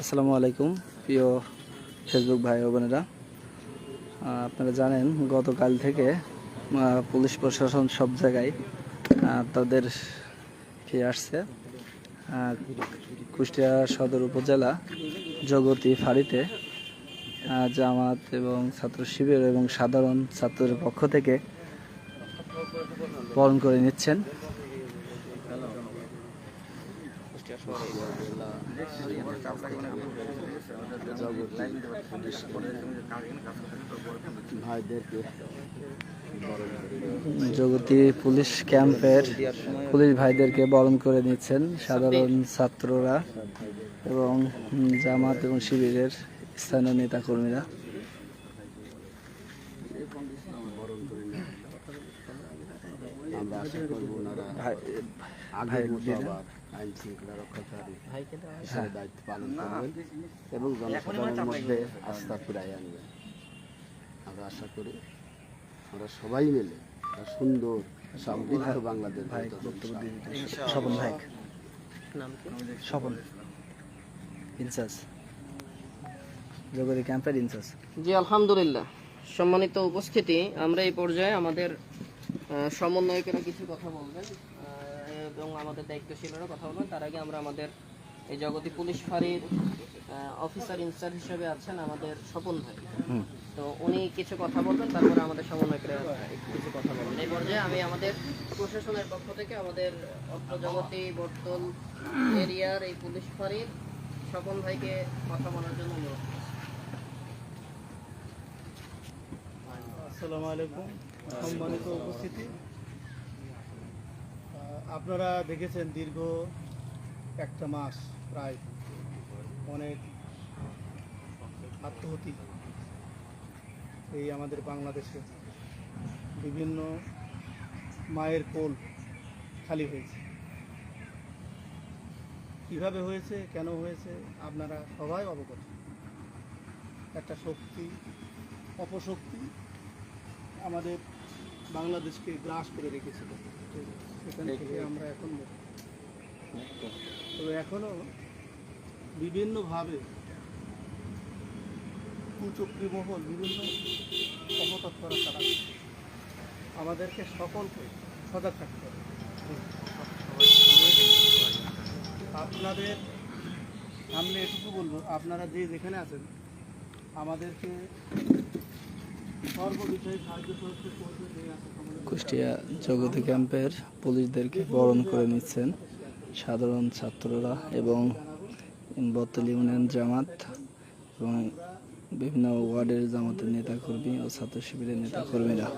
আসসালামু আলাইকুম, প্রিয় ফেসবুক ভাই বোনেরা। আপনারা জানেন, গতকাল থেকে পুলিশ প্রশাসন সব জায়গায় তাদের ফিরে আসছে কুষ্টিয়া সদর উপজেলা জগতী ফাঁড়িতে জামাত এবং ছাত্র শিবির এবং সাধারণ ছাত্রদের পক্ষ থেকে পালন করে নিচ্ছেন। জগতী পুলিশ ক্যাম্পের পুলিশ ভাইদেরকে বরণ করে নিচ্ছেন সাধারণ ছাত্ররা এবং জামাত এবং শিবিরের স্থানীয় নেতাকর্মীরা। আমরা আশা করব ওনারা আবার আইন শৃঙ্খলা রক্ষাকারী হিসেবে দায়িত্ব পালন করবেন এবং জনসাধারণের মধ্যে আস্থা ফিরাই আনবেন আমরা আশা করি আমরা সবাই মিলে সুন্দর সমৃদ্ধ বাংলাদেশ স্বপন ভাই। স্বপন ইনচার্জ। জগতী ক্যাম্পের ইনচার্জ। জি আলহামদুলিল্লাহ। সম্মানিত উপস্থিতি আমরা এই পর্যায়ে আমাদের আহ, সমন্বয়কেরা কিছু কথা বলবেন। এবং আমাদের দায়িত্বশীলরা কথা বলবেন তার আগে আমরা আমাদের এই জগতী পুলিশ ফাঁড়ির অফিসার ইনচার্জ হিসেবে আছেন আমাদের স্বপন ভাই। তো উনি কিছু কথা বলবেন তারপরে আমাদের সমন্বয়করা একটু কিছু কথা বলবেন এই পর্যায়ে আমি আমাদের প্রশাসনের পক্ষ থেকে আমাদের অত্র জগতী বর্তল এরিয়ার এই পুলিশ ফাঁড়ির স্বপন ভাইকে কথা বলার জন্য অনুরোধ আসসালামু আলাইকুম। সম্মানিত উপস্থিতি। আপনারা দেখেছেন দীর্ঘ একটা মাস প্রায় অনেক আত্মহতি এই আমাদের বাংলাদেশে। বিভিন্ন মায়ের কোল খালি হয়েছে। কীভাবে হয়েছে, কেন হয়েছে, আপনারা সবাই অবগত। একটা শক্তি, অপশক্তি আমাদের বাংলাদেশকে গ্রাস করে রেখেছিল। সেখান থেকে আমরা এখন। তবে এখনও বিভিন্নভাবে কুচক্রি মহল বিভিন্ন অপতৎপরা চালাচ্ছে আমাদেরকে সকলকে সজাগ থাকতে আপনাদের সামনে এটুকু বলব, আপনারা যে যেখানে আছেন, আমাদেরকে কুষ্টিয়া জগতী ক্যাম্পের পুলিশদেরকে বরণ করে নিচ্ছেন সাধারণ ছাত্ররা এবং বত্তল ইউনিয়ন জামাত এবং বিভিন্ন ওয়ার্ডের জামাতের নেতাকর্মী ও ছাত্র শিবিরের নেতাকর্মীরা।